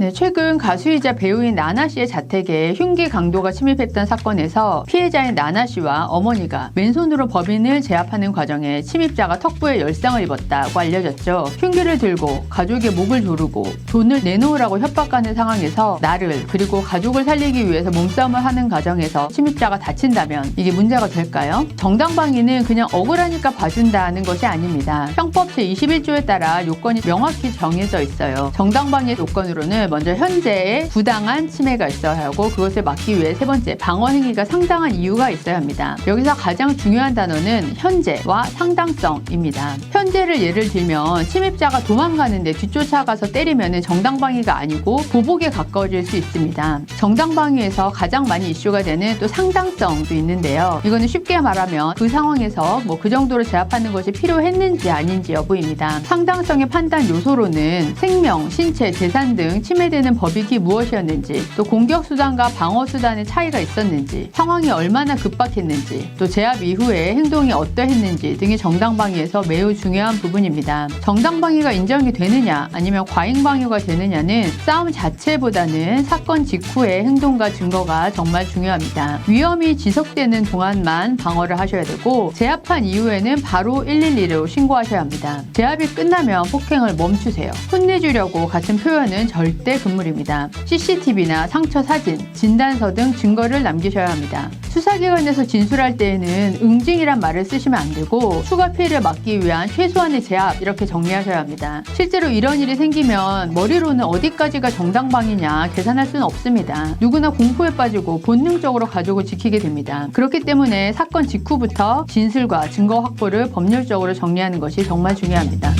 네, 최근 가수이자 배우인 나나 씨의 자택에 흉기 강도가 침입했던 사건에서 피해자인 나나 씨와 어머니가 맨손으로 법인을 제압하는 과정에 침입자가 턱부에 열상을 입었다고 알려졌죠. 흉기를 들고 가족의 목을 조르고 돈을 내놓으라고 협박하는 상황에서 나를 그리고 가족을 살리기 위해서 몸싸움을 하는 과정에서 침입자가 다친다면 이게 문제가 될까요? 정당방위는 그냥 억울하니까 봐준다는 것이 아닙니다. 형법 제21조에 따라 요건이 명확히 정해져 있어요. 정당방위 요건으로는 먼저 현재의 부당한 침해가 있어야 하고 그것을 막기 위해 세 번째 방어 행위가 상당한 이유가 있어야 합니다. 여기서 가장 중요한 단어는 현재와 상당성입니다. 현재를 예를 들면 침입자가 도망가는데 뒤쫓아가서 때리면 정당방위가 아니고 보복에 가까워질 수 있습니다. 정당방위에서 가장 많이 이슈가 되는 또 상당성도 있는데요. 이거는 쉽게 말하면 그 상황에서 뭐 그 정도로 제압하는 것이 필요했는지 아닌지 여부입니다. 상당성의 판단 요소로는 생명, 신체, 재산 등 침해 되는 법익이 무엇이었는지, 또 공격 수단과 방어 수단의 차이가 있었는지, 상황이 얼마나 급박했는지, 또 제압 이후에 행동이 어떠했는지 등이 정당방위에서 매우 중요한 부분입니다. 정당방위가 인정이 되느냐 아니면 과잉방위가 되느냐는 싸움 자체보다는 사건 직후의 행동과 증거가 정말 중요합니다. 위험이 지속되는 동안만 방어를 하셔야 되고 제압한 이후에는 바로 112로 신고하셔야 합니다. 제압이 끝나면 폭행을 멈추세요. 혼내주려고 같은 표현은 절대 금물입니다. CCTV나 상처 사진, 진단서 등 증거를 남기셔야 합니다. 수사기관에서 진술할 때에는 응징이란 말을 쓰시면 안 되고 추가 피해를 막기 위한 최소한의 제압 이렇게 정리하셔야 합니다. 실제로 이런 일이 생기면 머리로는 어디까지가 정당방위냐 계산할 수는 없습니다. 누구나 공포에 빠지고 본능적으로 가족을 지키게 됩니다. 그렇기 때문에 사건 직후부터 진술과 증거 확보를 법률적으로 정리하는 것이 정말 중요합니다.